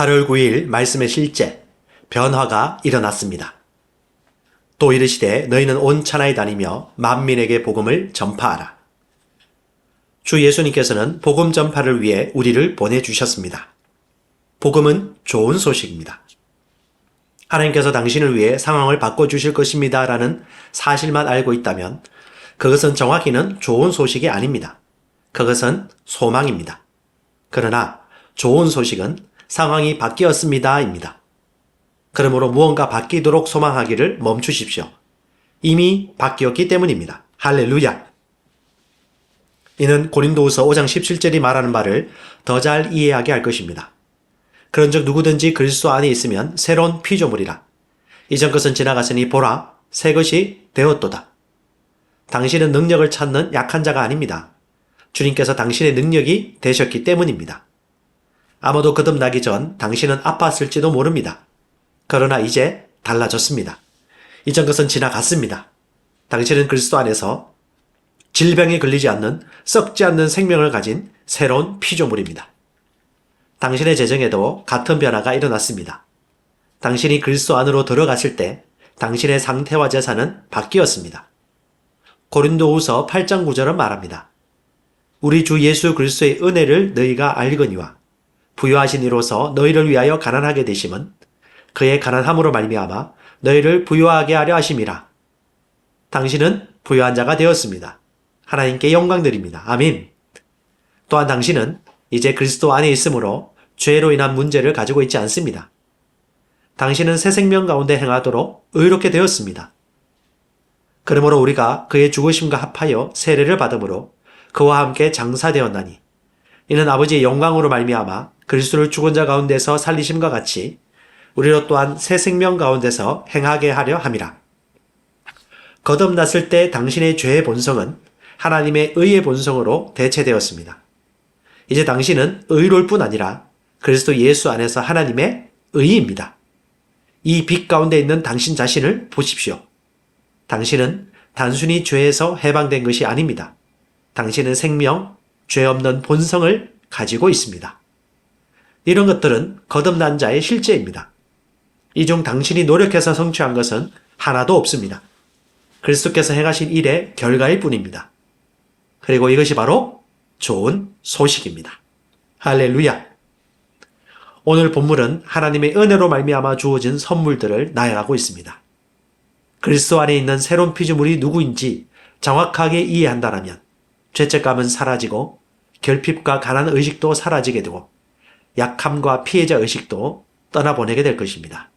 8월 9일 말씀의 실제, 변화가 일어났습니다. 또 이르시되 너희는 온 천하에 다니며 만민에게 복음을 전파하라. 주 예수님께서는 복음 전파를 위해 우리를 보내주셨습니다. 복음은 좋은 소식입니다. 하나님께서 당신을 위해 상황을 바꿔주실 것입니다. 라는 사실만 알고 있다면 그것은 정확히는 좋은 소식이 아닙니다. 그것은 소망입니다. 그러나 좋은 소식은 상황이 바뀌었습니다. 입니다. 그러므로 무언가 바뀌도록 소망하기를 멈추십시오. 이미 바뀌었기 때문입니다. 할렐루야! 이는 고린도후서 5장 17절이 말하는 바를 더잘 이해하게 할 것입니다. 그런즉 누구든지 그리스도 안에 있으면 새로운 피조물이라. 이전 것은 지나갔으니 보라 새 것이 되었도다. 당신은 능력을 찾는 약한 자가 아닙니다. 주님께서 당신의 능력이 되셨기 때문입니다. 아무도 거듭나기 전 당신은 아팠을지도 모릅니다. 그러나 이제 달라졌습니다. 이전 것은 지나갔습니다. 당신은 그리스도 안에서 질병에 걸리지 않는 썩지 않는 생명을 가진 새로운 피조물입니다. 당신의 재정에도 같은 변화가 일어났습니다. 당신이 그리스도 안으로 들어갔을 때 당신의 상태와 재산은 바뀌었습니다. 고린도후서 8장 9절은 말합니다. 우리 주 예수 그리스도의 은혜를 너희가 알거니와 부유하신 이로서 너희를 위하여 가난하게 되심은 그의 가난함으로 말미암아 너희를 부유하게 하려 하심이라. 당신은 부유한 자가 되었습니다. 하나님께 영광 드립니다. 아멘. 또한 당신은 이제 그리스도 안에 있으므로 죄로 인한 문제를 가지고 있지 않습니다. 당신은 새 생명 가운데 행하도록 의롭게 되었습니다. 그러므로 우리가 그의 죽으심과 합하여 세례를 받음으로 그와 함께 장사되었나니 이는 아버지의 영광으로 말미암아 그리스도를 죽은 자 가운데서 살리심과 같이 우리로 또한 새 생명 가운데서 행하게 하려 함이라. 거듭났을 때 당신의 죄의 본성은 하나님의 의의 본성으로 대체되었습니다. 이제 당신은 의로울 뿐 아니라 그리스도 예수 안에서 하나님의 의입니다. 이 빛 가운데 있는 당신 자신을 보십시오. 당신은 단순히 죄에서 해방된 것이 아닙니다. 당신은 생명, 죄 없는 본성을 가지고 있습니다. 이런 것들은 거듭난 자의 실제입니다. 이 중 당신이 노력해서 성취한 것은 하나도 없습니다. 그리스도께서 행하신 일의 결과일 뿐입니다. 그리고 이것이 바로 좋은 소식입니다. 할렐루야. 오늘 본문은 하나님의 은혜로 말미암아 주어진 선물들을 나열하고 있습니다. 그리스도 안에 있는 새로운 피조물이 누구인지 정확하게 이해한다면 죄책감은 사라지고 결핍과 가난 의식도 사라지게 되고 약함과 피해자 의식도 떠나보내게 될 것입니다.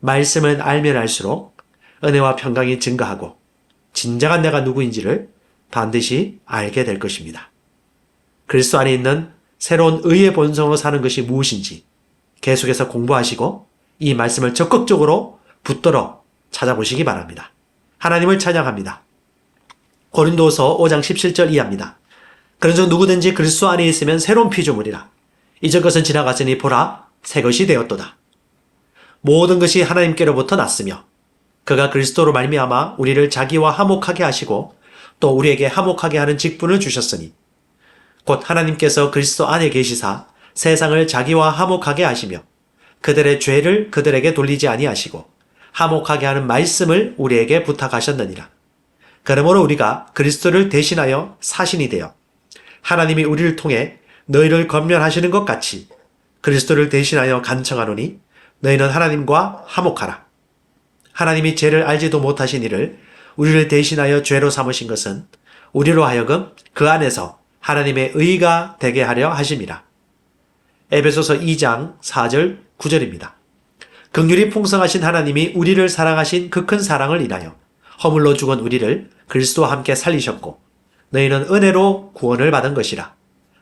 말씀을 알면 알수록 은혜와 평강이 증가하고 진정한 내가 누구인지를 반드시 알게 될 것입니다. 그리스도 안에 있는 새로운 의의 본성으로 사는 것이 무엇인지 계속해서 공부하시고 이 말씀을 적극적으로 붙들어 찾아보시기 바랍니다. 하나님을 찬양합니다. 고린도서 5장 17절 이하입니다. 그런즉 누구든지 그리스도 안에 있으면 새로운 피조물이라. 이전 것은 지나갔으니 보라 새 것이 되었도다. 모든 것이 하나님께로부터 났으며 그가 그리스도로 말미암아 우리를 자기와 화목하게 하시고 또 우리에게 화목하게 하는 직분을 주셨으니 곧 하나님께서 그리스도 안에 계시사 세상을 자기와 화목하게 하시며 그들의 죄를 그들에게 돌리지 아니하시고 화목하게 하는 말씀을 우리에게 부탁하셨느니라. 그러므로 우리가 그리스도를 대신하여 사신이 되어 하나님이 우리를 통해 너희를 건면하시는 것 같이 그리스도를 대신하여 간청하노니 너희는 하나님과 화목하라. 하나님이 죄를 알지도 못하신 이를 우리를 대신하여 죄로 삼으신 것은 우리로 하여금 그 안에서 하나님의 의가 되게 하려 하심이라. 에베소서 2장 4절 9절입니다. 극률이 풍성하신 하나님이 우리를 사랑하신 그 큰 사랑을 인하여 허물로 죽은 우리를 그리스도와 함께 살리셨고 너희는 은혜로 구원을 받은 것이라.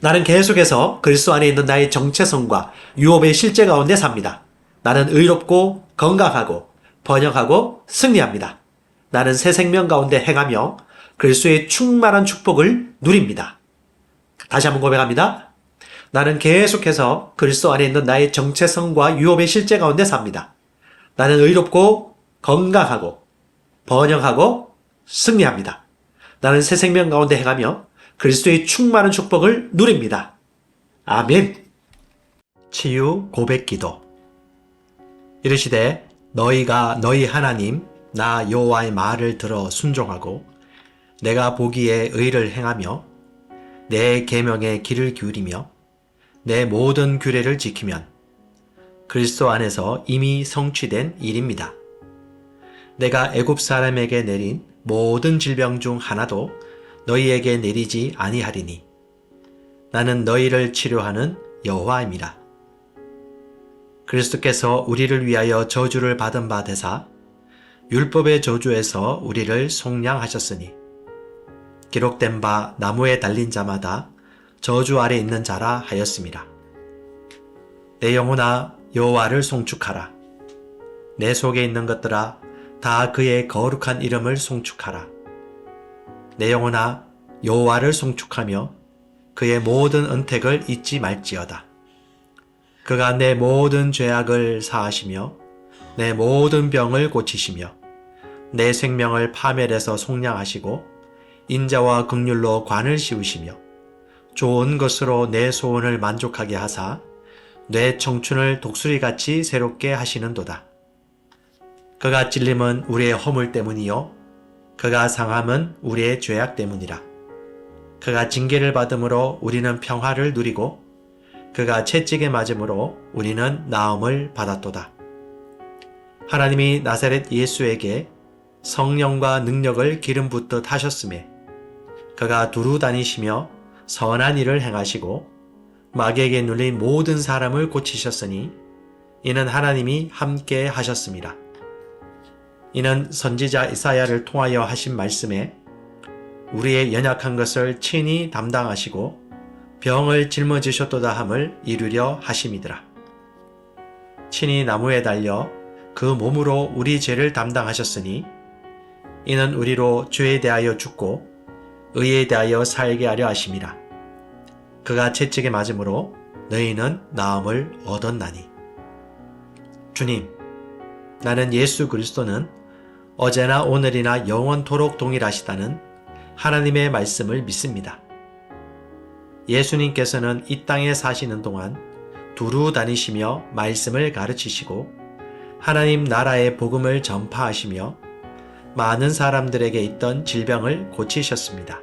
나는 계속해서 그리스도 안에 있는 나의 정체성과 유업의 실제 가운데 삽니다. 나는 의롭고 건강하고 번영하고 승리합니다. 나는 새 생명 가운데 행하며 그리스도의 충만한 축복을 누립니다. 다시 한번 고백합니다. 나는 계속해서 그리스도 안에 있는 나의 정체성과 유업의 실제 가운데 삽니다. 나는 의롭고 건강하고 번영하고 승리합니다. 나는 새 생명 가운데 행하며 그리스도의 충만한 축복을 누립니다. 아멘. 치유 고백 기도. 이르시되 너희가 너희 하나님 나 여호와의 말을 들어 순종하고 내가 보기에 의를 행하며 내 계명에 귀를 기울이며 내 모든 규례를 지키면 그리스도 안에서 이미 성취된 일입니다. 내가 애굽 사람에게 내린 모든 질병 중 하나도 너희에게 내리지 아니하리니 나는 너희를 치료하는 여호와입니다. 그리스도께서 우리를 위하여 저주를 받은 바 되사 율법의 저주에서 우리를 속량하셨으니 기록된 바 나무에 달린 자마다 저주 아래 있는 자라 하였습니다. 내 영혼아 여호와를 송축하라. 내 속에 있는 것들아 다 그의 거룩한 이름을 송축하라. 내 영혼아 여호와를 송축하며 그의 모든 은택을 잊지 말지어다. 그가 내 모든 죄악을 사하시며 내 모든 병을 고치시며 내 생명을 파멸해서 속량하시고 인자와 극률로 관을 씌우시며 좋은 것으로 내 소원을 만족하게 하사 내 청춘을 독수리같이 새롭게 하시는도다. 그가 찔림은 우리의 허물 때문이요 그가 상함은 우리의 죄악 때문이라. 그가 징계를 받음으로 우리는 평화를 누리고 그가 채찍에 맞음으로 우리는 나음을 받았도다. 하나님이 나사렛 예수에게 성령과 능력을 기름 붓듯 하셨음에 그가 두루 다니시며 선한 일을 행하시고 마귀에게 눌린 모든 사람을 고치셨으니 이는 하나님이 함께 하셨습니다. 이는 선지자 이사야를 통하여 하신 말씀에 우리의 연약한 것을 친히 담당하시고 병을 짊어지셨도다 함을 이루려 하심이더라. 친히 나무에 달려 그 몸으로 우리 죄를 담당하셨으니 이는 우리로 죄에 대하여 죽고 의에 대하여 살게 하려 하심이라. 그가 채찍에 맞음으로 너희는 나음을 얻었나니. 주님, 나는 예수 그리스도는 어제나 오늘이나 영원토록 동일하시다는 하나님의 말씀을 믿습니다. 예수님께서는 이 땅에 사시는 동안 두루 다니시며 말씀을 가르치시고 하나님 나라의 복음을 전파하시며 많은 사람들에게 있던 질병을 고치셨습니다.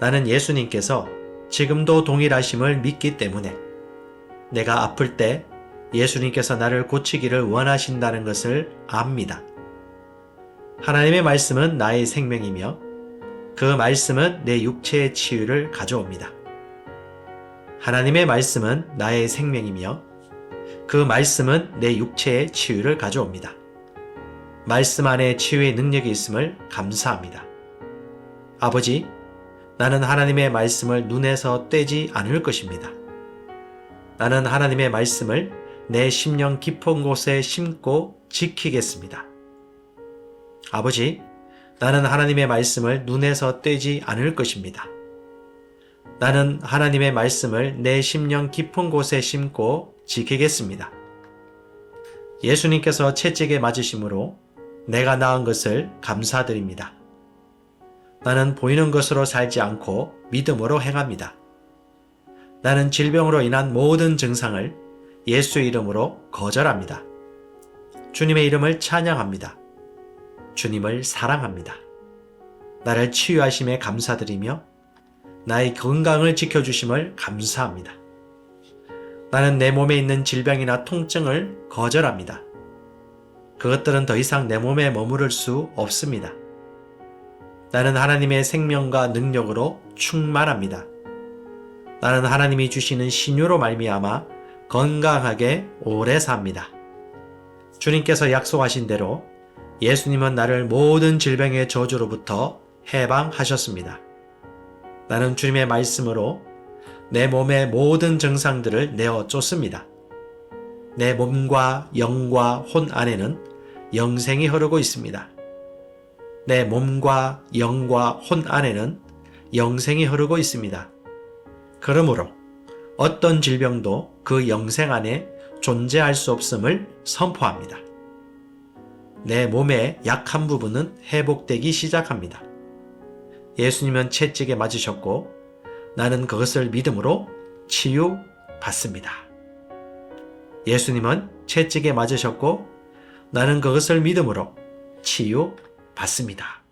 나는 예수님께서 지금도 동일하심을 믿기 때문에 내가 아플 때 예수님께서 나를 고치기를 원하신다는 것을 압니다. 하나님의 말씀은 나의 생명이며 그 말씀은 내 육체의 치유를 가져옵니다. 하나님의 말씀은 나의 생명이며 그 말씀은 내 육체의 치유를 가져옵니다. 말씀 안에 치유의 능력이 있음을 감사합니다. 아버지, 나는 하나님의 말씀을 눈에서 떼지 않을 것입니다. 나는 하나님의 말씀을 내 심령 깊은 곳에 심고 지키겠습니다. 아버지, 나는 하나님의 말씀을 눈에서 떼지 않을 것입니다. 나는 하나님의 말씀을 내 심령 깊은 곳에 심고 지키겠습니다. 예수님께서 채찍에 맞으심으로 내가 나은 것을 감사드립니다. 나는 보이는 것으로 살지 않고 믿음으로 행합니다. 나는 질병으로 인한 모든 증상을 예수의 이름으로 거절합니다. 주님의 이름을 찬양합니다. 주님을 사랑합니다. 나를 치유하심에 감사드리며 나의 건강을 지켜주심을 감사합니다. 나는 내 몸에 있는 질병이나 통증을 거절합니다. 그것들은 더 이상 내 몸에 머무를 수 없습니다. 나는 하나님의 생명과 능력으로 충만합니다. 나는 하나님이 주시는 신유로 말미암아 건강하게 오래 삽니다. 주님께서 약속하신 대로 예수님은 나를 모든 질병의 저주로부터 해방하셨습니다. 나는 주님의 말씀으로 내 몸의 모든 증상들을 내어 쫓습니다. 내 몸과 영과 혼 안에는 영생이 흐르고 있습니다. 내 몸과 영과 혼 안에는 영생이 흐르고 있습니다. 그러므로 어떤 질병도 그 영생 안에 존재할 수 없음을 선포합니다. 내 몸의 약한 부분은 회복되기 시작합니다. 예수님은 채찍에 맞으셨고 나는 그것을 믿음으로 치유받습니다. 예수님은 채찍에 맞으셨고 나는 그것을 믿음으로 치유받습니다.